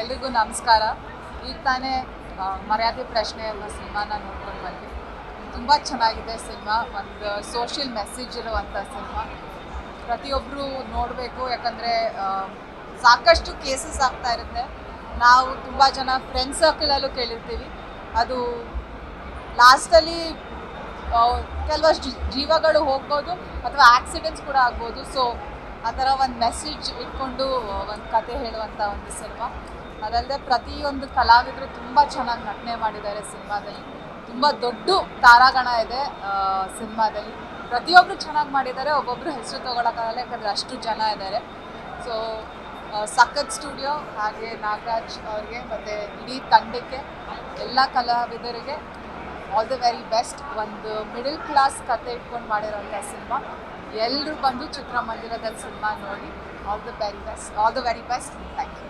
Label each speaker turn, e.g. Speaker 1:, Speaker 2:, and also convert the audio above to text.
Speaker 1: ಎಲ್ರಿಗೂ ನಮಸ್ಕಾರ. ಈಗ ತಾನೇ ಮರ್ಯಾದೆ ಪ್ರಶ್ನೆ ಎಂಬ ಸಿನಿಮಾನ ನೋಡ್ಕೊಂಡು ಬಂದ್ವಿ. ತುಂಬ ಚೆನ್ನಾಗಿದೆ ಸಿನಿಮಾ. ಒಂದು ಸೋಷಿಯಲ್ ಮೆಸೇಜ್ ಇರುವಂಥ ಸಿನಿಮಾ. ಪ್ರತಿಯೊಬ್ಬರು ನೋಡಬೇಕು, ಯಾಕಂದರೆ ಸಾಕಷ್ಟು ಕೇಸಸ್ ಆಗ್ತಾ ಇರುತ್ತೆ. ನಾವು ತುಂಬ ಜನ ಫ್ರೆಂಡ್ ಸರ್ಕಲಲ್ಲೂ ಕೇಳಿರ್ತೀವಿ. ಅದು ಲಾಸ್ಟಲ್ಲಿ ಕೆಲವಷ್ಟು ಜೀವಗಳು ಹೋಗ್ಬೋದು ಅಥವಾ ಆಕ್ಸಿಡೆಂಟ್ಸ್ ಕೂಡ ಆಗ್ಬೋದು. ಸೊ ಆ ಥರ ಒಂದು ಮೆಸೇಜ್ ಇಟ್ಕೊಂಡು ಒಂದು ಕತೆ ಹೇಳುವಂಥ ಒಂದು ಸಿನಿಮಾ. ಅದಲ್ಲದೆ ಪ್ರತಿಯೊಂದು ಕಲಾವಿದರು ತುಂಬ ಚೆನ್ನಾಗಿ ನಟನೆ ಮಾಡಿದ್ದಾರೆ ಸಿನಿಮಾದಲ್ಲಿ. ತುಂಬ ದೊಡ್ಡ ತಾರಾಗಣ ಇದೆ ಸಿನಿಮಾದಲ್ಲಿ. ಪ್ರತಿಯೊಬ್ಬರು ಚೆನ್ನಾಗಿ ಮಾಡಿದ್ದಾರೆ ಒಬ್ಬೊಬ್ಬರು ಹೆಸರು ತೊಗೊಳಕ್ಕಾಗಲ್ಲ, ಯಾಕಂದರೆ ಅಷ್ಟು ಜನ ಇದ್ದಾರೆ. ಸೊ ಸಖತ್ ಸ್ಟುಡಿಯೋ ಹಾಗೆ ನಾಗರಾಜ್ ಅವ್ರಿಗೆ ಮತ್ತು ಇಡೀ ತಂಡಕ್ಕೆ, ಎಲ್ಲ ಕಲಾವಿದರಿಗೆ ಆಲ್ ದ ವೆರಿ ಬೆಸ್ಟ್ ಒಂದು ಮಿಡಲ್ ಕ್ಲಾಸ್ ಕತೆ ಇಟ್ಕೊಂಡು ಮಾಡಿರೋಂಥ ಸಿನಿಮಾ. ಎಲ್ಲರೂ ಬಂದು ಚಿತ್ರಮಂದಿರದಲ್ಲಿ ಸಿನಿಮಾ ನೋಡಿ all the very best all the very best thank you